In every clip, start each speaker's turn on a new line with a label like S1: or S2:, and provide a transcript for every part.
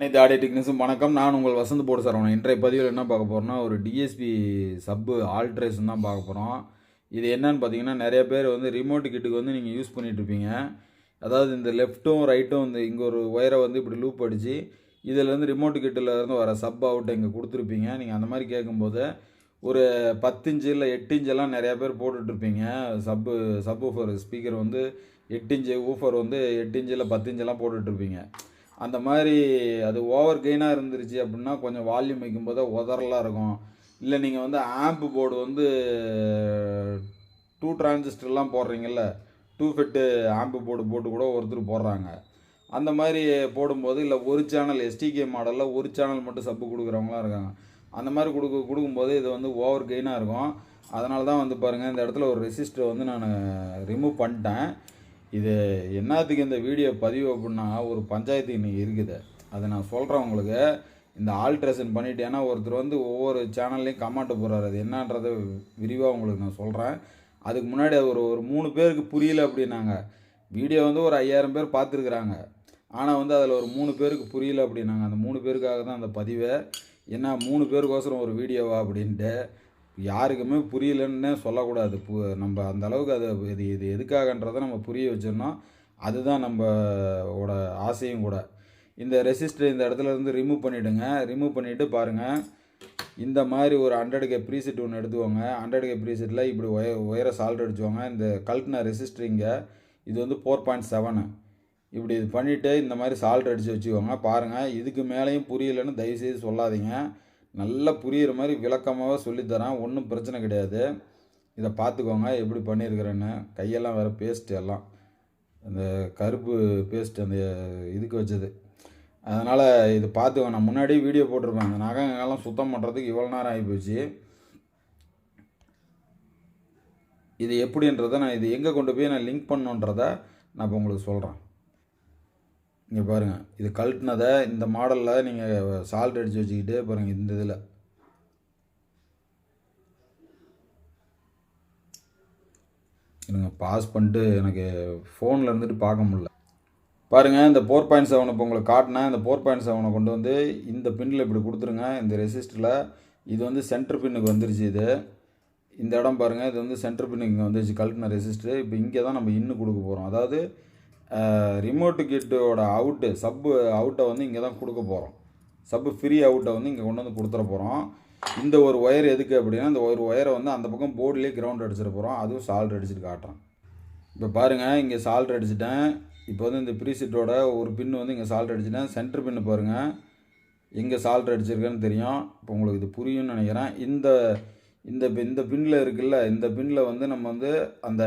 S1: அனைத்து ஆடியோ டெக்னிக்ஸும் வணக்கம். நான் உங்கள் வசந்த் போடு சார். இன்றைய பதிவில் என்ன பார்க்க போகிறோம்னா ஒரு டிஎஸ்பி சப்பு ஆல்ட்ரேஷன் தான் பார்க்க போகிறோம் இது என்னன்னு பார்த்தீங்கன்னா நிறைய பேர் வந்து ரிமோட் கிட்டுக்கு வந்து நீங்கள் யூஸ் பண்ணிகிட்ருப்பீங்க இருப்பீங்க. அதாவது இந்த லெஃப்ட்டும் ரைட்டும் இந்த இங்கே ஒரு ஒயரை வந்து இப்படி லூப் அடித்து இதிலேருந்து ரிமோட் கிட்டில் இருந்து வர சப் அவுட்டை இங்கே கொடுத்துருப்பீங்க. நீங்கள் அந்த மாதிரி கேட்கும்போது ஒரு பத்து இன்ச்சு இல்லை எட்டு இன்ச்செல்லாம் நிறையா பேர் போட்டுட்ருப்பீங்க சப்பு சப் ஊஃபர் ஸ்பீக்கர் வந்து எட்டு இன்ச்சு ஊஃபர் வந்து எட்டு இன்ச்சு இல்லை பத்து இன்ச்செல்லாம் போட்டுட்ருப்பீங்க அந்த மாதிரி அது ஓவர் கெயினாக இருந்துருச்சு அப்படின்னா கொஞ்சம் வால்யூம் வைக்கும்போது உதறலாக இருக்கும். இல்லை நீங்கள் வந்து ஆம்பு போர்டு வந்து டூ டிரான்சிஸ்டர்லாம் போடுறீங்கல்ல டூ ஃபிட்டு ஆம்பு போர்டு போட்டு கூட ஒருத்தர் போடுறாங்க. அந்த மாதிரி போடும்போது இல்லை ஒரு சேனல் எஸ்டிகே மாடலில் ஒரு சேனல் மட்டும் சப்பு கொடுக்குறவங்களாம் இருக்காங்க. அந்த மாதிரி கொடுக்க கொடுக்கும்போது இது வந்து ஓவர் கெயினாக இருக்கும். அதனால தான் வந்து பாருங்கள் இந்த இடத்துல ஒரு ரெசிஸ்டர் வந்து நான் ரிமூவ் பண்ணிட்டேன். இது என்னத்துக்கு இந்த வீடியோ பதிவு அப்படின்னா ஒரு பஞ்சாயத்து இன்னைக்கு இருக்குது. அதை நான் சொல்கிறேன் உங்களுக்கு. இந்த ஆல்ட்ரேஷன் பண்ணிட்டு ஏன்னா ஒருத்தர் வந்து ஒவ்வொரு சேனல்லையும் கமெண்ட் போடுறாரு. அது என்னன்றதை விரிவாக உங்களுக்கு நான் சொல்கிறேன் அதுக்கு முன்னாடி ஒரு ஒரு மூணு பேருக்கு புரியல அப்படின்னாங்க. வீடியோ வந்து ஒரு ஐயாயிரம் பேர் பார்த்துருக்குறாங்க. ஆனால் வந்து அதில் ஒரு மூணு பேருக்கு புரியல அப்படின்னாங்க. அந்த மூணு பேருக்காக தான் அந்த பதிவை. என்ன மூணு பேருக்கோசரம் ஒரு வீடியோவா அப்படின்ட்டு. யாருக்குமே புரியலன்னு சொல்லக்கூடாது. பு நம்ம அந்த அளவுக்கு அது இது இது எதுக்காகன்றதை நம்ம புரிய வச்சிருந்தோம் அதுதான் நம்மளோட ஆசையும் கூட. இந்த ரெசிஸ்டர் இந்த இடத்துல இருந்து ரிமூவ் பண்ணிவிடுங்க ரிமூவ் பண்ணிவிட்டு பாருங்கள் இந்த மாதிரி ஒரு ஹண்ட்ரட் கே ப்ரீசெட் ஒன்று எடுத்துவோங்க ஹண்ட்ரட் கே ப்ரீசெட்டில் இப்படி ஒய ஒயரை சால்ட் அடிச்சுவாங்க இந்த கல்ட்ன ரெசிஸ்டரிங்க இது வந்து ஃபோர் பாயிண்ட் செவனு இப்படி இது பண்ணிவிட்டு இந்த மாதிரி சால்ட் அடித்து வச்சுக்கோங்க. பாருங்கள் இதுக்கு மேலேயும் புரியலைன்னு தயவுசெய்து சொல்லாதீங்க. நல்லா புரிகிற மாதிரி விளக்கமாக சொல்லித்தரேன். ஒன்றும் பிரச்சனை கிடையாது. இதை பார்த்துக்கோங்க எப்படி பண்ணியிருக்கிறேன்னு. கையெல்லாம் வேறு பேஸ்ட் எல்லாம். அந்த கருப்பு பேஸ்ட் அந்த இதுக்கு வச்சது. அதனால் இது பார்த்துக்கோ நான் முன்னாடியே வீடியோ போட்டிருப்பேன். அந்த நகங்கெல்லாம் சுத்தம் பண்ணுறதுக்கு இவ்வளோ நேரம் ஆகிப்போச்சு இது எப்படின்றத நான் இது எங்கே கொண்டு போய் நான் லிங்க் பண்ணுன்றத நான் இப்போ உங்களுக்கு சொல்கிறேன் இங்கே பாருங்கள் இது கழட்டினதை இந்த மாடலில் நீங்கள் சால்ட் அடித்து வச்சுக்கிட்டு பாருங்கள் இந்த இதில். எனக்கு பாஸ் பண்ணிட்டு எனக்கு ஃபோனில் இருந்துட்டு பார்க்க முடில பாருங்கள் இந்த ஃபோர் பாயிண்ட் செவன் இப்போ உங்களுக்கு காட்டினேன். இந்த ஃபோர் பாயிண்ட் செவனை கொண்டு வந்து இந்த பின்னில் இப்படி கொடுத்துருங்க. இந்த ரெசிஸ்டரில் இது வந்து சென்டர் பின்னுக்கு வந்துருச்சு இது. இந்த இடம் பாருங்கள் இது வந்து சென்டர் பின்னுக்கு இங்கே வந்துருச்சு கழட்டின ரெசிஸ்டர் இப்போ இங்கே தான் நம்ம இன்னும் கொடுக்க போகிறோம் அதாவது ரிமோட்டு கிட்டோட அவுட்டு சப்பு அவுட்டை வந்து இங்கே தான் கொடுக்க போகிறோம் சப்பு ஃப்ரீ அவுட்டை வந்து இங்கே கொண்டு வந்து கொடுத்துட போகிறோம் இந்த ஒரு ஒயர் எதுக்கு அப்படின்னா இந்த ஒரு ஒயரை வந்து அந்த பக்கம் போர்ட்லேயே கிரவுண்ட் அடிச்சிட போகிறோம் அதுவும் சால்ட் அடிச்சுட்டு காட்டுறோம். இப்போ பாருங்கள் இங்கே சால்ட் அடிச்சிட்டேன். இப்போ வந்து இந்த ப்ரீசெட்டோட ஒரு பின் வந்து இங்கே சால்ட் அடிச்சிட்டேன். சென்டர் பின்னு பாருங்கள் எங்கே சால்ட் அடிச்சிருக்கேன்னு தெரியும். இப்போ உங்களுக்கு இது புரியும்னு நினைக்கிறேன். இந்த இந்த இந்த பின்னில் இருக்குல்ல இந்த பின்னில் வந்து நம்ம வந்து அந்த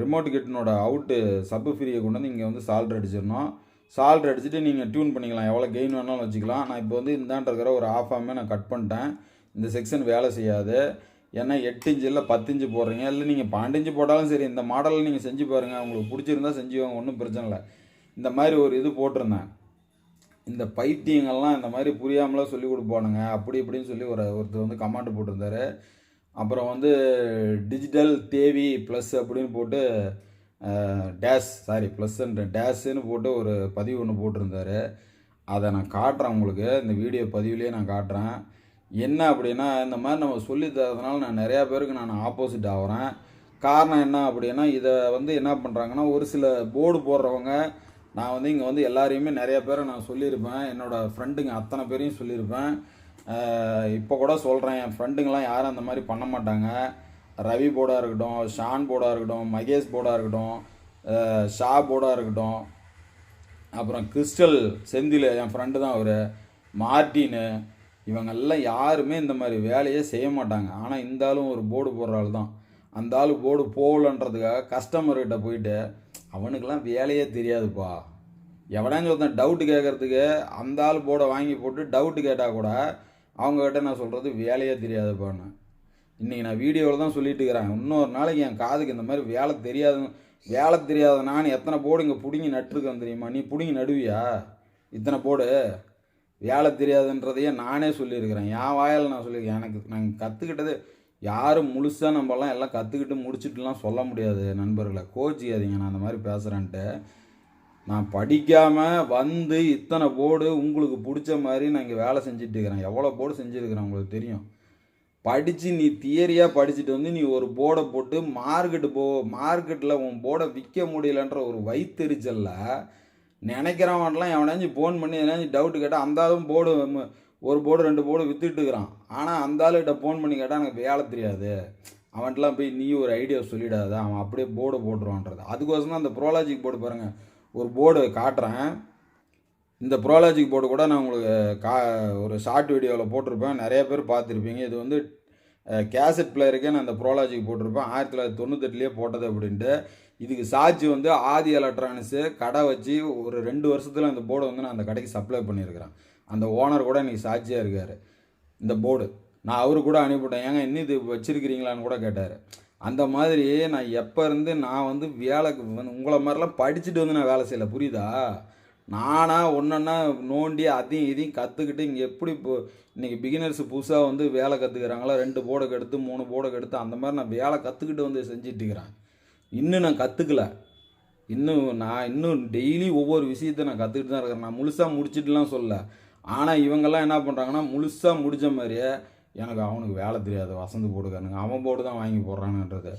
S1: ரிமோட் கிட்டனோட அவுட்டு சப்பு ஃப்ரீயை கொண்டு வந்து இங்கே வந்து சால்ட் அடிச்சிடணும். சால்ட் அடிச்சுட்டு நீங்கள் டியூன் பண்ணிக்கலாம். எவ்வளோ கெயின் வேணாலும் வச்சுக்கலாம். நான் இப்போ வந்து இந்தாண்ட இருக்கிற ஒரு ஆஃப் ஆமே நான் கட் பண்ணிட்டேன். இந்த செக்ஷன் வேலை செய்யாது. ஏன்னா எட்டு இன்ச்சு இல்லை பத்து இன்ச்சு போடுறீங்க. இல்லை நீங்கள் பன்னெண்டு போட்டாலும் சரி இந்த மாடலில் நீங்கள் செஞ்சு பாருங்கள் உங்களுக்கு பிடிச்சிருந்தா செஞ்சுவாங்க ஒன்றும் பிரச்சனை இல்லை. இந்த மாதிரி ஒரு இது போட்டிருந்தேன். இந்த பைத்தியங்கள்லாம் இந்த மாதிரி புரியாமலாம் சொல்லி கொடுப்பானுங்க. அப்படி இப்படின்னு சொல்லி ஒரு ஒருத்தர் வந்து கமாண்ட் போட்டிருந்தாரு. அப்புறம் வந்து டிஜிட்டல் தேவி ப்ளஸ் அப்படின்னு போட்டு டேஷ் சாரி ப்ளஸ்ன்ற டேஷுன்னு போட்டு ஒரு பதிவு ஒன்று போட்டிருந்தாரு. அதை நான் காட்டுறேன் உங்களுக்கு. இந்த வீடியோ பதிவுலேயே நான் காட்டுறேன். என்ன அப்படின்னா இந்த மாதிரி நம்ம சொல்லி தரதுனால நான் நிறையா பேருக்கு நான் ஆப்போசிட் ஆகிறேன். காரணம் என்ன அப்படின்னா இதை வந்து என்ன பண்ணுறாங்கன்னா ஒரு சில போர்டு போடுறவங்க நான் வந்து இங்கே வந்து எல்லாரையுமே நிறைய பேரை நான் சொல்லியிருப்பேன். என்னோடய ஃப்ரெண்டுங்க அத்தனை பேரையும் சொல்லியிருப்பேன். இப்போ கூட சொல்கிறேன் என் ஃப்ரெண்டுங்கெலாம் யாரும் அந்த மாதிரி பண்ண மாட்டாங்க. ரவி போர்டாக இருக்கட்டும் ஷான் போர்டாக இருக்கட்டும் மகேஷ் போர்டாக இருக்கட்டும் ஷா போர்டாக இருக்கட்டும். அப்புறம் கிறிஸ்டல் செந்தில் என் ஃப்ரெண்டு தான் அவர். மார்டின்னு இவங்கெல்லாம் யாருமே இந்த மாதிரி வேலையே செய்ய மாட்டாங்க. ஆனால் இந்த ஆளும் ஒரு போர்டு போடுற ஆள் தான். அந்த ஆள் போர்டு போகலன்றதுக்காக கஸ்டமர்கிட்ட போயிட்டு அவனுக்கெல்லாம் வேலையே தெரியாதுப்பா. எவனாச்சும் ஒருத்தன் டவுட்டு கேட்குறதுக்கு அந்த ஆள் போர்டை வாங்கி போட்டு டவுட்டு கேட்டால் கூட அவங்கக்கிட்ட நான் சொல்கிறது வேலையே தெரியாதுப்பான்னு. இன்றைக்கி நான் வீடியோவில் தான் சொல்லிட்டு இருக்கிறேன் இன்னொரு நாளைக்கு என் காதுக்கு இந்த மாதிரி வேலை தெரியாது வேலை தெரியாத நான் எத்தனை போடு இங்கே பிடுங்கி நட்டுருக்கேன் தெரியுமா? நீ பிடுங்கி நடுவியா? இத்தனை போடு. வேலை தெரியாதுன்றதையே நானே சொல்லியிருக்கிறேன். என் வாயால் நான் சொல்லியிருக்கேன். எனக்கு நாங்கள் கற்றுக்கிட்டது யாரும் முழுசாக நம்மலாம் எல்லாம் கற்றுக்கிட்டு முடிச்சுட்டுலாம் சொல்ல முடியாது நண்பர்களை. கோச்சிக்காதீங்க நான் அந்த மாதிரி பேசுகிறேன்ட்டு நான் படிக்காமல் வந்து இத்தனை போர்டு உங்களுக்கு பிடிச்ச மாதிரி நான் இங்கே வேலை செஞ்சுட்டு இருக்கிறேன். எவ்வளோ போர்டு செஞ்சுருக்கிறேன் உங்களுக்கு தெரியும். படித்து நீ தியரியாக படிச்சுட்டு வந்து நீ ஒரு போர்டை போட்டு மார்க்கெட்டு போ மார்க்கெட்டில் உன் போர்டை விற்க முடியலன்ற ஒரு வயிற்றுச்சல்ல நினைக்கிறவன்லாம் எவனாச்சும் ஃபோன் பண்ணி எதனாச்சும் டவுட்டு கேட்டால் அந்த ஆளும் போர்டு ஒரு போர்டு ரெண்டு போர்டு வித்துட்டு இருக்கிறான். ஆனால் அந்த ஆளுகிட்ட ஃபோன் பண்ணி கேட்டால் எனக்கு வேலை தெரியாது. அவன்கிட்டலாம் போய் நீ ஒரு ஐடியா சொல்லிடாத. அவன் அப்படியே போர்டு போட்டுருவான்றது. அதுக்கோசம் தான் அந்த ப்ரோலாஜிக் போர்டு பாருங்கள் ஒரு போர்டு காட்டுறேன். இந்த ப்ரோலாஜிக் போர்டு கூட நான் உங்களுக்கு கா ஒரு ஷார்ட் வீடியோவில் போட்டிருப்பேன். நிறைய பேர் பார்த்துருப்பீங்க. இது வந்து கேசட் பிளேயருக்கே நான் இந்த ப்ரோலாஜிக் போட்டிருப்பேன். ஆயிரத்தி தொள்ளாயிரத்தி தொண்ணூத்தெட்டுலேயே போட்டது அப்படின்ட்டு. இதுக்கு சாட்சி வந்து ஆதி எலக்ட்ரானிக்ஸு கடை வச்சு ஒரு ரெண்டு வருஷத்தில் அந்த போர்டை வந்து நான் அந்த கடைக்கு சப்ளை பண்ணியிருக்கிறேன். அந்த ஓனர் கூட இன்றைக்கி சாட்சியாக இருக்கார். இந்த போர்டு நான் அவரு கூட அனுப்பிவிட்டேன். ஏங்க இன்னும் இது வச்சுருக்கிறீங்களான்னு கூட கேட்டார். அந்த மாதிரி நான் எப்போ இருந்து நான் வந்து வேலைக்கு வந்து உங்களை மாதிரிலாம் படிச்சுட்டு வந்து நான் வேலை செய்யலை. புரியுதா? நானாக ஒன்றா நோண்டி அதையும் இதையும் கற்றுக்கிட்டு இங்கே எப்படி இப்போ இன்றைக்கி பிகினர்ஸ் புதுசாக வந்து வேலை கற்றுக்குறாங்களோ ரெண்டு போர்டை கெடுத்து மூணு போர்டை கெடுத்து அந்த மாதிரி நான் வேலை கற்றுக்கிட்டு வந்து செஞ்சுட்டு இருக்கிறேன். இன்னும் நான் கற்றுக்கல இன்னும் நான் இன்னும் டெய்லி ஒவ்வொரு விஷயத்தை நான் கற்றுக்கிட்டு தான் இருக்கிறேன். நான் முழுசாக முடிச்சிட்டுலாம் சொல்ல ஆனால் இவங்கெல்லாம் என்ன பண்ணுறாங்கன்னா முழுசாக முடித்த மாதிரியே எனக்கு அவனுக்கு வேலை தெரியாது வசந்து போடுக்கானுங்க அவன் போர்டு தான் வாங்கி போடுறானுன்றது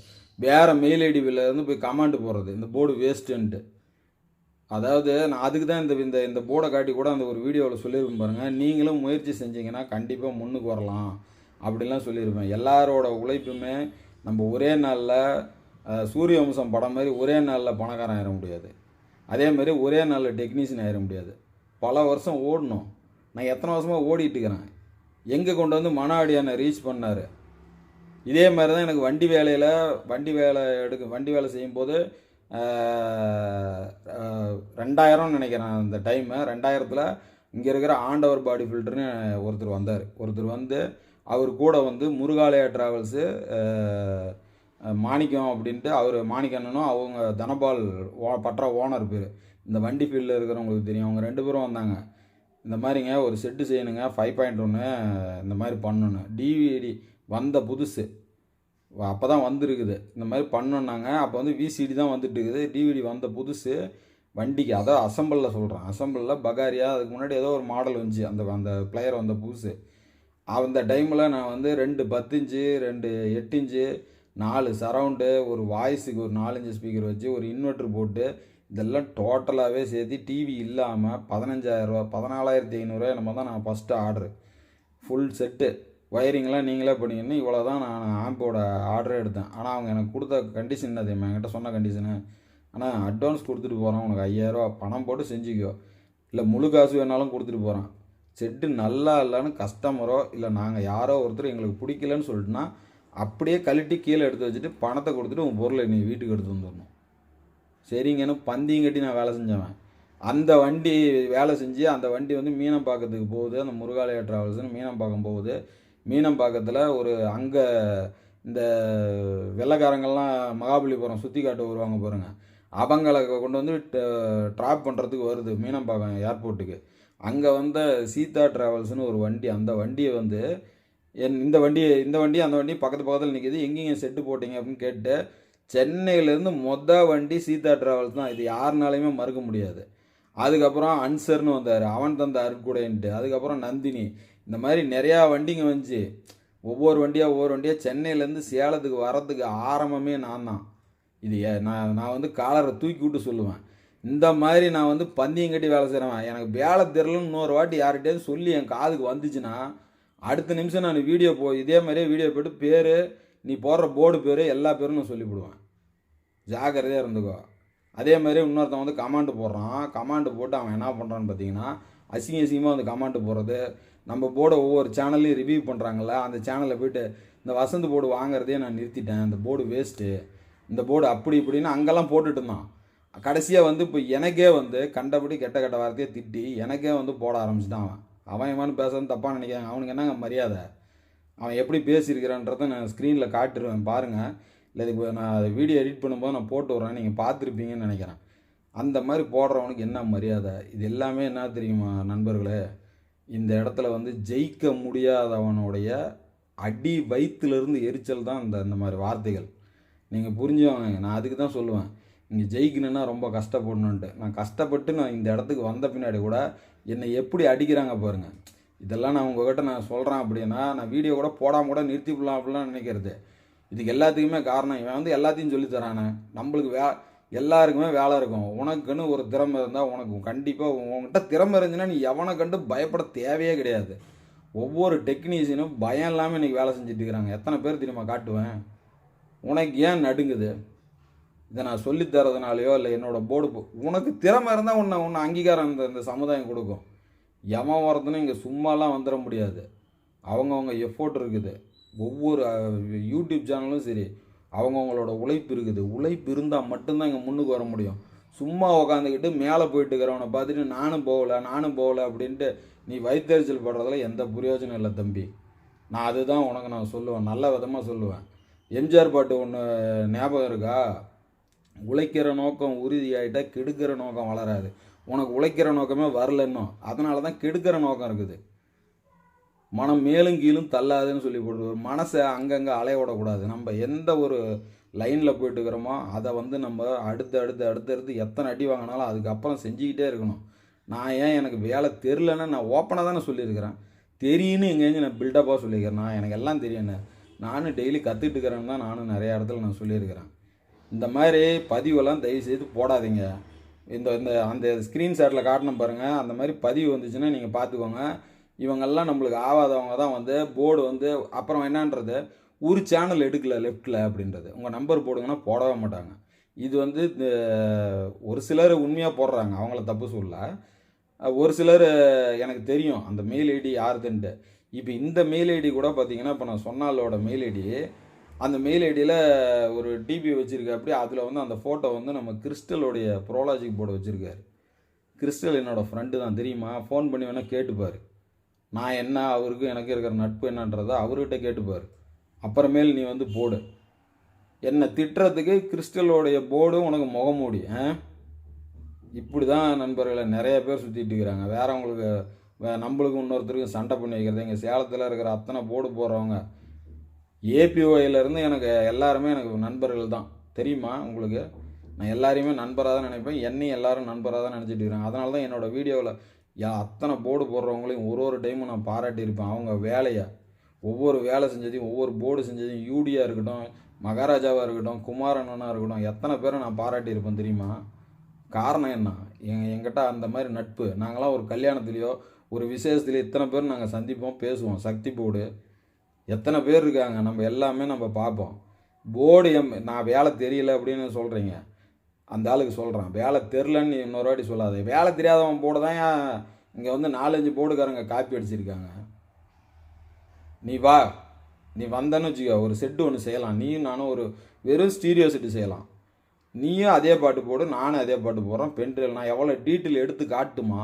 S1: வேறு மெயில் ஐடிவிலேருந்து போய் கமாண்ட் போடுறது. இந்த போர்டு வேஸ்ட்டுன்ட்டு அதாவது நான் அதுக்கு தான் இந்த இந்த இந்த போர்டை காட்டி கூட அந்த ஒரு வீடியோவில் சொல்லியிருப்பேன் பாருங்கள் நீங்களும் முயற்சி செஞ்சீங்கன்னா கண்டிப்பாக முன்னுக்கு வரலாம். அப்படிலாம் சொல்லியிருப்பேன். எல்லாரோட உழைப்புமே நம்ம ஒரே நாளில் சூரிய வம்சம் படம் மாதிரி ஒரே நாளில் பணக்காரன் ஆயிட முடியாது. அதே மாதிரி ஒரே நாளில் டெக்னீஷியன் ஆயிட முடியாது. பல வருஷம் ஓடணும். நான் எத்தனை வருஷமாக ஓடிட்டு இருக்கிறேன். எங்கே கொண்டு வந்து மன அடியானை ரீச் பண்ணார்? இதே மாதிரி தான் எனக்கு வண்டி வேலையில் வண்டி வேலை எடுக்க வண்டி வேலை செய்யும்போது ரெண்டாயிரம்னு நினைக்கிறேன் அந்த டைமு ரெண்டாயிரத்தில் இங்கே இருக்கிற ஆண்டவர் பாடி ஃபில்டர்னு ஒருத்தர் வந்தார். ஒருத்தர் வந்து அவர் கூட வந்து முருகாலயா ட்ராவல்ஸு மாணிக்கம் அப்படின்ட்டு அவர் மாணிக்கண்ணனும் அவங்க தனபால் ஓ பற்ற ஓனர் பேர். இந்த வண்டி ஃபீல்டில் இருக்கிறவங்களுக்கு தெரியும். அவங்க ரெண்டு பேரும் வந்தாங்க. இந்த மாதிரிங்க ஒரு செட்டு செய்யணுங்க ஃபைவ் பாயிண்ட் ஒன்று இந்த மாதிரி பண்ணணும். டிவிடி வந்த புதுசு. அப்போ தான் வந்திருக்குது. இந்த மாதிரி பண்ணோன்னாங்க அப்போ வந்து விசிடி தான் வந்துட்டு இருக்குது டிவிடி வந்த புதுசு. வண்டிக்கு அதான் அசம்பிளில் சொல்கிறேன் அசம்பிளில் பகாரியா அதுக்கு முன்னாடி ஏதோ ஒரு மாடல் வந்துச்சு. அந்த அந்த பிளேயர் வந்த புதுசு. அந்த டைமில் நான் வந்து ரெண்டு பத்து ரெண்டு எட்டு இன்ச்சு நாலு சரவுண்டு ஒரு வாய்ஸுக்கு ஒரு நாலஞ்சு ஸ்பீக்கர் வச்சு ஒரு இன்வெர்ட்ரு போட்டு இதெல்லாம் டோட்டலாகவே சேர்த்து டிவி இல்லாமல் பதினஞ்சாயிரரூவா பதினாலாயிரத்தி ஐநூறுரூவா நம்ம தான் நான் ஃபஸ்ட்டு ஆர்டரு ஃபுல் செட்டு ஒயரிங்லாம் நீங்களே பண்ணிக்கணும். இவ்வளோ தான் நான் ஆம்போட ஆர்டரே எடுத்தேன். ஆனால் அவங்க எனக்கு கொடுத்த கண்டிஷன் என்ன தெரியுமா? என்கிட்ட சொன்ன கண்டிஷனு ஆனால் அட்வான்ஸ் கொடுத்துட்டு போகிறோம் உனக்கு ஐயாயிரரூவா பணம் போட்டு செஞ்சுக்கோ. இல்லை முழு காசு வேணாலும் கொடுத்துட்டு போகிறேன் செட்டு நல்லா இல்லைன்னு கஸ்டமரோ இல்லை நாங்கள் யாரோ ஒருத்தர் எங்களுக்கு பிடிக்கலன்னு சொல்லிட்டுனா அப்படியே கழட்டி கீழே எடுத்து வச்சுட்டு பணத்தை கொடுத்துட்டு உன் பொருளை நீ வீட்டுக்கு எடுத்து வந்துடணும். சரிங்கன்னு பந்தியும் கட்டி நான் வேலை செஞ்சவன். அந்த வண்டி வேலை செஞ்சு அந்த வண்டி வந்து மீனம்பாக்கத்துக்கு போகுது. அந்த முருகாலயா ட்ராவல்ஸ்னு மீனம்பாக்கம் போகுது. மீனம்பாக்கத்தில் ஒரு அங்கே இந்த வெள்ளைக்காரங்கள்லாம் மகாபலிபுரம் சுற்றி காட்ட வருவாங்க பாருங்கள் அவங்களை கொண்டு வந்து ட்ராப் பண்ணுறதுக்கு வருது மீனம்பாக்கம் ஏர்போர்ட்டுக்கு அங்கே வந்த சீதா ட்ராவல்ஸ்னு ஒரு வண்டி அந்த வண்டியை வந்து என் இந்த வண்டி இந்த வண்டி அந்த வண்டி பக்கத்து பக்கத்தில் நிற்கிது எங்கேயும் செட்டு போட்டீங்க அப்படின்னு கேட்டு சென்னையிலேருந்து மொதல் வண்டி சீதா ட்ராவல்ஸ் தான். இது யாருனாலையுமே மறுக்க முடியாது. அதுக்கப்புறம் அன்சர்னு வந்தார். அவன் தந்த அருக்குடைன்ட்டு அதுக்கப்புறம் நந்தினி. இந்த மாதிரி நிறையா வண்டிங்க வந்துச்சு. ஒவ்வொரு வண்டியாக ஒவ்வொரு வண்டியாக சென்னையிலேருந்து சேலத்துக்கு வரதுக்கு ஆரம்பமே நான் தான். இது நான் நான் வந்து காலரை தூக்கி விட்டு சொல்லுவேன். இந்த மாதிரி நான் வந்து பந்தயம் கட்டி வேலை செய்கிறவன் எனக்கு வேலை தெரிலன்னு இன்னொரு வாட்டி யார்கிட்டயாவது சொல்லி என் காதுக்கு வந்துச்சுன்னா அடுத்த நிமிஷம் நான் வீடியோ போ இதே மாதிரியே வீடியோ போட்டு பேர் நீ போடுற போர்டு பேர் எல்லா பேரும் நான் சொல்லிவிடுவேன். ஜாக்கிரதையாக இருந்துக்கோ. அதே மாதிரி இன்னொருத்தன் வந்து கமாண்டு போடுறான். கமாண்டு போட்டு அவன் என்ன பண்ணுறான்னு பார்த்தீங்கன்னா அசிங்க அசிங்கமாக வந்து கமாண்டு போடுறது. நம்ம போர்டை ஒவ்வொரு சேனல்லையும் ரிவ்யூ பண்ணுறாங்கல்ல அந்த சேனலில் போய்ட்டு இந்த வசந்த் போர்டு வாங்குறதே நான் நிறுத்திட்டேன். அந்த போர்டு வேஸ்ட்டு இந்த போர்டு அப்படி இப்படின்னு அங்கெல்லாம் போட்டுட்டு இருந்தான். கடைசியாக வந்து இப்போ எனக்கே வந்து கண்டபடி கெட்ட கெட்ட வார்த்தையை திட்டி எனக்கே வந்து போட ஆரம்பிச்சிட்டான் அவன். அவன் இவன் பேசுறது தப்பாக நினைக்கிறாங்க அவனுக்கு என்னங்க மரியாதை? அவன் எப்படி பேசியிருக்கிறான்றதை நான் ஸ்க்ரீனில் காட்டுருவேன் பாருங்கள் இல்லை இதுக்கு நான் வீடியோ எடிட் பண்ணும்போது நான் போட்டு விட்றேன் நீங்கள் பார்த்துருப்பீங்கன்னு நினைக்கிறேன். அந்த மாதிரி போடுறவனுக்கு என்ன மரியாதை? இது எல்லாமே என்ன தெரியுமா நண்பர்களே? இந்த இடத்துல வந்து ஜெயிக்க முடியாதவனுடைய அடி வயிற்றுலேருந்து எரிச்சல் தான் இந்த இந்த மாதிரி வார்த்தைகள். நீங்கள் புரிஞ்சவங்க நான் அதுக்கு தான் சொல்லுவேன். நீங்கள் ஜெயிக்கணும்னா ரொம்ப கஷ்டப்படணுன்ட்டு நான் கஷ்டப்பட்டு நான் இந்த இடத்துக்கு வந்த பின்னாடி கூட என்னை எப்படி அடிக்கிறாங்க பாருங்கள் இதெல்லாம் நான் உங்ககிட்ட நான் சொல்கிறேன் அப்படின்னா நான் வீடியோ கூட போடாமல் கூட நிறுத்தி விடலாம் அப்படிலாம் நினைக்கிறது. இதுக்கு எல்லாத்துக்குமே காரணம் இவன் வந்து எல்லாத்தையும் சொல்லித்தரானே நம்மளுக்கு வே எல்லாருக்குமே வேலை இருக்கும். உனக்குன்னு ஒரு திறமை இருந்தால் உனக்கு கண்டிப்பாக உங்ககிட்ட திறமை இருந்துச்சுன்னா நீ எவனை கண்டு பயப்பட தேவையே கிடையாது. ஒவ்வொரு டெக்னீஷியனும் பயம் இல்லாமல் இன்றைக்கி வேலை செஞ்சுட்டு இருக்கிறாங்க. எத்தனை பேர் தெரியுமா காட்டுவேன்? உனக்கு ஏன் நடுங்குது? இதை நான் சொல்லித்தரதுனாலையோ இல்லை என்னோடய போர்டு உனக்கு திறமை இருந்தால் உன்னை உன்னை அங்கீகாரம் இந்த இந்த சமுதாயம் கொடுக்கும். எவன் வரதுன்னு இங்கே சும்மாலாம் வந்துட முடியாது. அவங்கவுங்க எஃபோர்ட் இருக்குது. ஒவ்வொரு யூடியூப் சேனலும் சரி அவங்கவுங்களோட உழைப்பு இருக்குது. உழைப்பு இருந்தால் மட்டும்தான் இங்கே முன்னுக்கு வர முடியும். சும்மா உக்காந்துக்கிட்டு மேலே போயிட்டு இருக்கிறவனை பார்த்துட்டு நானும் போகலை நானும் போகல அப்படின்ட்டு நீ வயிற்றுச்சல் படுறதுல எந்த பிரயோஜனம் இல்லை தம்பி. நான் அதுதான் உனக்கு நான் சொல்லுவேன். நல்ல விதமாக சொல்லுவேன். எம்ஜிஆர் பாட்டு ஒன்று ஞாபகம் இருக்கா? உழைக்கிற நோக்கம் உறுதியாயிட்டா கெடுக்கிற நோக்கம் வளராது. உனக்கு உழைக்கிற நோக்கமே வரல இன்னும். அதனால தான் கெடுக்கிற நோக்கம் இருக்குது. மனம் மேலும் கீழும் தள்ளாதுன்னு சொல்லி போட்டு மனசை அங்கங்கே அலைய விடக்கூடாது. நம்ம எந்த ஒரு லைனில் போயிட்டு இருக்கிறோமோ அதை வந்து நம்ம அடுத்து அடுத்து அடுத்தடுத்து எத்தனை அடி வாங்கினாலும் அதுக்கப்புறம் செஞ்சுக்கிட்டே இருக்கணும். நான் ஏன் எனக்கு வேலை தெரிலன்னு நான் ஓப்பனாக தானே சொல்லியிருக்கிறேன். தெரியுன்னு எங்கேயும் நான் பில்டப்பாக சொல்லியிருக்கிறேன். நான் எனக்கு எல்லாம் தெரியும்ண்ணே நானும் டெய்லி கற்றுட்டு இருக்கிறேன்னு தான் நானும் நிறைய இடத்துல நான் சொல்லியிருக்கிறேன். இந்த மாதிரி பதிவெல்லாம் தயவு செய்து போடாதீங்க. இந்த இந்த அந்த ஸ்க்ரீன்ஷாட்டில் காட்டணும் பாருங்கள் அந்த மாதிரி பதிவு வந்துச்சுன்னா நீங்கள் பார்த்துக்கோங்க இவங்கெல்லாம் நம்மளுக்கு ஆகாதவங்க தான் வந்து போர்டு வந்து அப்புறம் என்னன்றது? ஒரு சேனல் எடுக்கல லெஃப்ட்டில் அப்படின்றது. உங்கள் நம்பர் போடுங்கன்னா போடவே மாட்டாங்க. இது வந்து இந்த ஒரு சிலர் உண்மையாக போடுறாங்க. அவங்கள தப்பு சொல்ல ஒரு சிலர் எனக்கு தெரியும். அந்த மெயில் ஐடி யாருதுன்ட்டு. இப்போ இந்த மெயில் ஐடி கூட பார்த்தீங்கன்னா இப்போ நான் சொன்னாலோட மெயில் ஐடி அந்த மெயில் ஐடியில் ஒரு டிபி வச்சுருக்க அப்படி அதில் வந்து அந்த ஃபோட்டோ வந்து நம்ம கிறிஸ்டலோடைய ப்ரோலாஜிக் போர்டு வச்சுருக்காரு. கிறிஸ்டல் என்னோடய ஃப்ரெண்டு தான் தெரியுமா? ஃபோன் பண்ணி வேணால் கேட்டுப்பார். நான் என்ன அவருக்கு எனக்கு இருக்கிற நட்பு என்னன்றதை அவர்கிட்ட கேட்டுப்பார். அப்புறமேல் நீ வந்து போடு. என்னை திட்டுறதுக்கு கிறிஸ்டலோடைய போர்டும் உனக்கு முகமூடி ஆ? இப்படி தான் நண்பர்களை நிறைய பேர் சுற்றிட்டு இருக்கிறாங்க. வேறவங்களுக்கு நம்மளுக்கும் நம்மளுக்கு சண்டை பண்ணி வைக்கிறது எங்கள் சேலத்தில் இருக்கிற அத்தனை போர்டு போடுறவங்க. ஏபிஓயிலேருந்து எனக்கு எல்லாருமே எனக்கு நண்பர்கள் தான். தெரியுமா உங்களுக்கு? நான் எல்லாரையுமே நண்பராக தான் நினைப்பேன். என்னையும் எல்லாரும் நண்பராக தான் நினச்சிட்டு இருக்கிறாங்க அதனால தான் என்னோடய வீடியோவில் யா அத்தனை போர்டு போடுறவங்களையும் ஒரு ஒரு டைமும் நான் பாராட்டியிருப்பேன். அவங்க வேலையை ஒவ்வொரு வேலை செஞ்சதையும் ஒவ்வொரு போர்டு செஞ்சதையும் யூடியாக இருக்கட்டும் மகாராஜாவாக இருக்கட்டும் குமாரண்ணனாக இருக்கட்டும் எத்தனை பேரை நான் பாராட்டியிருப்பேன் தெரியுமா? காரணம் என்ன? எங் எங்கிட்ட அந்த மாதிரி நட்பு. நாங்களாம் ஒரு கல்யாணத்துலேயோ ஒரு விசேஷத்துலேயோ இத்தனை பேர் நாங்கள் சந்திப்போம் பேசுவோம். சக்தி போர்டு எத்தனை பேர் இருக்காங்க? நம்ம எல்லாமே நம்ம பார்ப்போம். போர்டு எம் நான் வேலை தெரியல அப்படின்னு சொல்கிறீங்க அந்த ஆளுக்கு சொல்கிறேன் வேலை தெரிலன்னு இன்னொரு வாட்டி சொல்லாது. வேலை தெரியாதவன் போர்டு தான் இங்கே வந்து நாலஞ்சு போர்டுக்காரங்க காப்பி அடிச்சிருக்காங்க? நீ வா. நீ வந்தேன்னு வச்சுக்கோ. ஒரு செட்டு ஒன்று செய்யலாம். நீயும் நானும் ஒரு வெறும் ஸ்டீரியோ செட்டு செய்யலாம். நீயும் அதே பாட்டு போடு நானும் அதே பாட்டு போடுறேன் பென்ட்ரைல் நான் எவ்வளோ டீட்டெயில் எடுத்து காட்டுமா?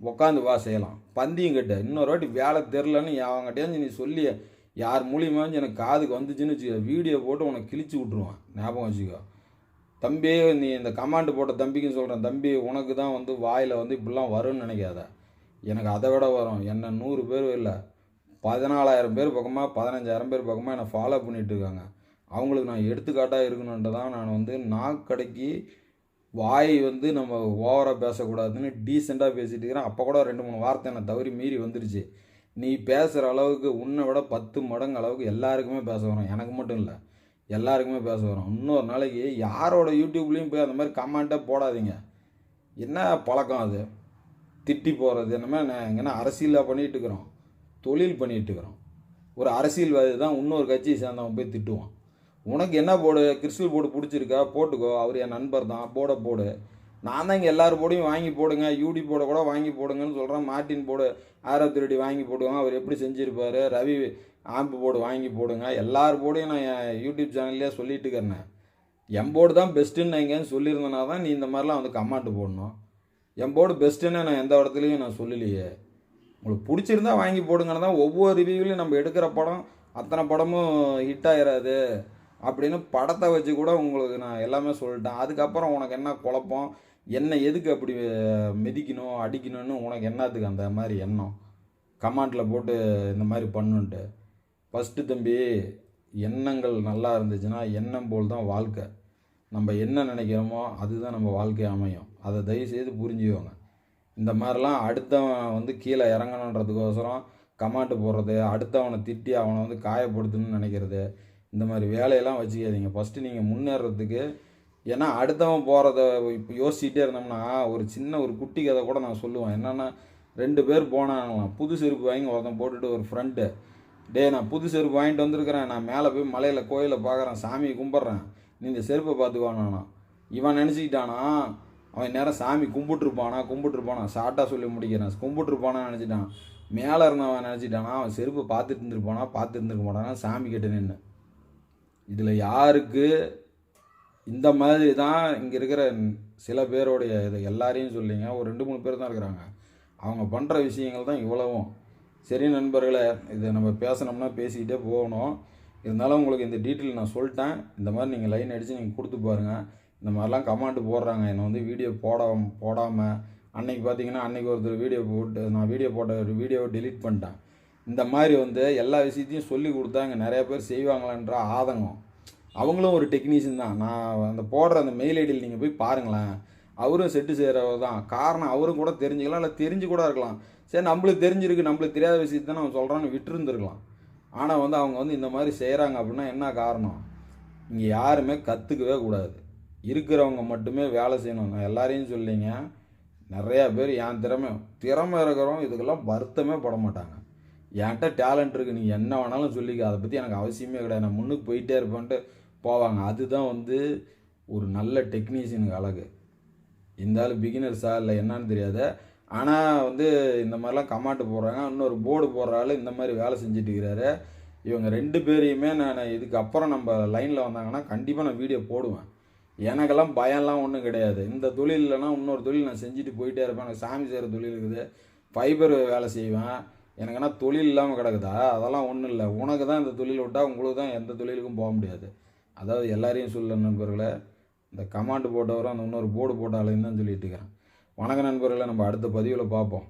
S1: உக்காந்து வா செய்யலாம். பந்தியும் கிட்ட. இன்னொரு வாட்டி வேலை தெரிலன்னு அவங்ககிட்டேருந்து நீ சொல்லி யார் மூலியமாக எனக்கு காதுக்கு வந்துச்சுன்னு வச்சுக்கோ வீடியோ போட்டு உனக்கு கிழிச்சு விட்ருவான் ஞாபகம் வச்சுக்கோ. தம்பி நீ இந்த கமாண்டு போட்ட தம்பிக்குன்னு சொல்கிறேன் தம்பி உனக்கு தான் வந்து வாயில் வந்து இப்படிலாம் வரும்னு நினைக்காத. எனக்கு அதை விட வரும். என்ன நூறு பேர் இல்லை பதினாலாயிரம் பேர் பக்கமாக பதினஞ்சாயிரம் பேர் பக்கமாக என்னை ஃபாலோ பண்ணிகிட்டு இருக்காங்க. அவங்களுக்கு நான் எடுத்துக்காட்டாக இருக்கணுன்ட்டு தான் நான் வந்து நாக்கடைக்கு வாய் வந்து நம்ம ஓவராக பேசக்கூடாதுன்னு டீசெண்டாக பேசிட்டு இருக்கிறேன். அப்போ கூட ரெண்டு மூணு வார்த்தை என்னை தவறி மீறி வந்துருச்சு. நீ பேசுகிற அளவுக்கு உன்னை விட பத்து மடங்கு அளவுக்கு எல்லாருக்குமே பேச வரும். எனக்கு மட்டும் இல்லை. எல்லாருக்குமே பேச வரும். இன்னொரு நாளைக்கு யாரோட யூடியூப்லேயும் போய் அந்த மாதிரி கமெண்ட்டே போடாதீங்க. என்ன பழக்கம் அது? திட்டி போகிறது என்னமே நான் எங்கன்னா அரசியலாக பண்ணிகிட்டு இருக்கிறோம். தொழில் பண்ணிகிட்டு இருக்கிறோம். ஒரு அரசியல்வாதி தான் இன்னொரு கட்சியை சேர்ந்தவன் போய் திட்டுவான். உனக்கு என்ன போடு கிறிஸ்டல் போர்டு பிடிச்சிருக்கா? போட்டுக்கோ. அவர் என் நண்பர் தான். போட போடு. நான் தான் இங்கே எல்லார் போடையும் வாங்கி போடுங்க யூடி போட கூட வாங்கி போடுங்கன்னு சொல்கிறேன் மார்ட்டின் போடு ஆயிரத்தி ரெடி வாங்கி போடுவோம் அவர் எப்படி செஞ்சுருப்பார்? ரவி ஆம்பு போர்டு வாங்கி போடுங்க. எல்லார் போடையும் நான் என் யூடியூப் சேனல்லே சொல்லிட்டு இருக்கிறேன். என் போர்டு தான் பெஸ்ட்டுன்னு நான் எங்கேன்னு சொல்லியிருந்தேனா தான் நீ இந்த மாதிரிலாம் வந்து கமாண்ட் போடணும். என் போர்டு பெஸ்ட்டுன்னு நான் எந்த இடத்துலையும் நான் சொல்லலையே. உங்களுக்கு பிடிச்சிருந்தா வாங்கி போடுங்கன்னு தான் ஒவ்வொரு ரிவ்யூலையும் நம்ம எடுக்கிற படம் அத்தனை படமும் ஹிட் ஆயிடாது அப்படின்னு படத்தை வச்சு கூட உங்களுக்கு நான் எல்லாமே சொல்லிட்டேன். அதுக்கப்புறம் உனக்கு என்ன குழப்பம்? என்ன எதுக்கு அப்படி மிதிக்கணும் அடிக்கணும்னு உனக்கு என்னத்துக்கு அந்த மாதிரி எண்ணம்? கமாண்டில் போட்டு இந்த மாதிரி பண்ணுன்ட்டு. ஃபஸ்ட்டு தம்பி எண்ணங்கள் நல்லா இருந்துச்சுன்னா எண்ணம் போல் தான் வாழ்க்கை. நம்ம என்ன நினைக்கிறோமோ அதுதான் நம்ம வாழ்க்கை அமையும். அதை தயவுசெய்து புரிஞ்சுக்கோங்க. இந்த மாதிரிலாம் அடுத்தவன் வந்து கீழே இறங்கணுன்றதுக்கோசரம் கமாண்டு போடுறது அடுத்தவனை திட்டி அவனை வந்து காயப்படுத்தணும்னு நினைக்கிறது இந்த மாதிரி வேலையெல்லாம் வச்சுக்காதீங்க. ஃபஸ்ட்டு நீங்கள் முன்னேறதுக்கு ஏன்னா அடுத்தவன் போகிறத இப்போ யோசிச்சுட்டே இருந்தோம்னா ஒரு சின்ன ஒரு குட்டி கதை கூட நான் சொல்லுவேன். என்னென்னா ரெண்டு பேர் போனாங்களாம். புது செருப்பு வாங்கி ஒருத்தன் போட்டுட்டு ஒரு ஃப்ரெண்டு டேய் நான் புது செருப்பு வாங்கிட்டு வந்திருக்கிறேன். நான் மேலே போய் மலையில் கோயிலை பார்க்குறேன் சாமியை கும்பிட்றேன். நீ இந்த செருப்பை பார்த்துக்குவானா இவன் நினச்சிக்கிட்டானா அவன் நேரம் சாமி கும்பிட்டுருப்பானா கும்பிட்டுருப்பானா. ஷார்ட்டாக சொல்லி முடிக்கிறேன். கும்பிட்டுருப்பானா நினச்சிட்டான். மேலே இருந்தவன் நினச்சிட்டானா அவன் செருப்பை பார்த்துட்டு இருந்திருப்பானா பார்த்து இருந்திருக்க மாட்டானா சாமி கிட்ட நின்று இதில் யாருக்கு இந்த மாதிரி தான் இங்கே இருக்கிற சில பேருடைய இது எல்லாரையும் சொல்லிங்க. ஒரு ரெண்டு மூணு பேர் தான் இருக்கிறாங்க. அவங்க பண்ணுற விஷயங்கள் தான் இவ்வளவும். சரி நண்பர்களே இதை நம்ம பேசணும்னா பேசிக்கிட்டே போகணும். இருந்தாலும் உங்களுக்கு இந்த டீட்டெயில் நான் சொல்லிட்டேன். இந்த மாதிரி நீங்கள் லைன் அடித்து நீங்கள் கொடுத்து பாருங்கள் இந்த மாதிரிலாம் கமாண்டு போடுறாங்க. என்னை வந்து வீடியோ போட போடாமல் அன்னைக்கு பார்த்தீங்கன்னா அன்றைக்கி ஒருத்தர் வீடியோ போட்டு நான் வீடியோ போட்ட ஒரு வீடியோவை டெலீட் பண்ணிட்டேன். இந்த மாதிரி வந்து எல்லா விஷயத்தையும் சொல்லி கொடுத்தா இங்கே நிறைய பேர் செய்வாங்களான்ற ஆதங்கம். அவங்களும் ஒரு டெக்னீஷியன் தான். நான் அந்த போடுற அந்த மெயில் ஐடியில் நீங்கள் போய் பாருங்களேன். அவரும் செட்டு செய்கிறவர் தான். காரணம் அவரும் கூட தெரிஞ்சுக்கலாம் இல்லை தெரிஞ்சு கூட இருக்கலாம். சரி நம்மளுக்கு தெரிஞ்சிருக்கு நம்மளுக்கு தெரியாத விஷயத்தை தான் நம்ம சொல்கிறான்னு விட்டுருந்துருக்கலாம். ஆனால் வந்து அவங்க வந்து இந்த மாதிரி செய்கிறாங்க அப்படின்னா என்ன காரணம்? இங்கே யாருமே கற்றுக்கவே கூடாது. இருக்கிறவங்க மட்டுமே வேலை செய்யணும். நான் எல்லாரையும் சொல்லிங்க. நிறையா பேர் என் திறமை திறமை இருக்கிறவங்க இதுக்கெல்லாம் வருத்தமே பட மாட்டாங்க. என்கிட்ட டேலண்ட் இருக்குது நீங்கள் என்ன வேணாலும் சொல்லிக்க. அதை பற்றி எனக்கு அவசியமே கிடையாது. நான் முன்னுக்கு போயிட்டே இருப்பேன்ட்டு போவாங்க. அதுதான் வந்து ஒரு நல்ல டெக்னீஷியனுக்கு அழகு. இந்த ஆள் பிகினர்ஸா இல்லை என்னன்னு தெரியாத. ஆனால் வந்து இந்த மாதிரிலாம் கமாண்டு போடுறாங்க. இன்னொரு போர்டு போடுற ஆள் இந்த மாதிரி வேலை செஞ்சுட்டு இருக்கிறாரு. இவங்க ரெண்டு பேரையுமே நான் இதுக்கு அப்புறம் நம்ம லைனில் வந்தாங்கன்னா கண்டிப்பாக நான் வீடியோ போடுவேன். எனக்கெல்லாம் பயம்லாம் ஒன்றும் கிடையாது. இந்த தொழில் இன்னொரு தொழில் நான் செஞ்சுட்டு போயிட்டே இருப்பேன். எனக்கு சாமி செய்கிற தொழில் இருக்குது. ஃபைபர் வேலை செய்வேன். எனக்குன்னா தொழில் இல்லாமல் கிடக்குதா? அதெல்லாம் ஒன்றும் இல்லை. உனக்கு தான் இந்த தொழில் விட்டால் உங்களுக்கு தான் எந்த தொழிலுக்கும் போக முடியாது. அதாவது எல்லாரையும் சொல்ல நண்பர்களை இந்த கமாண்டு போட்டவரும் அந்த இன்னொரு போர்டு போட்டாலையும் தான் சொல்லிட்டு இருக்கிறேன் வணக்க நண்பர்களை நம்ம அடுத்த பதிவில் பார்ப்போம்.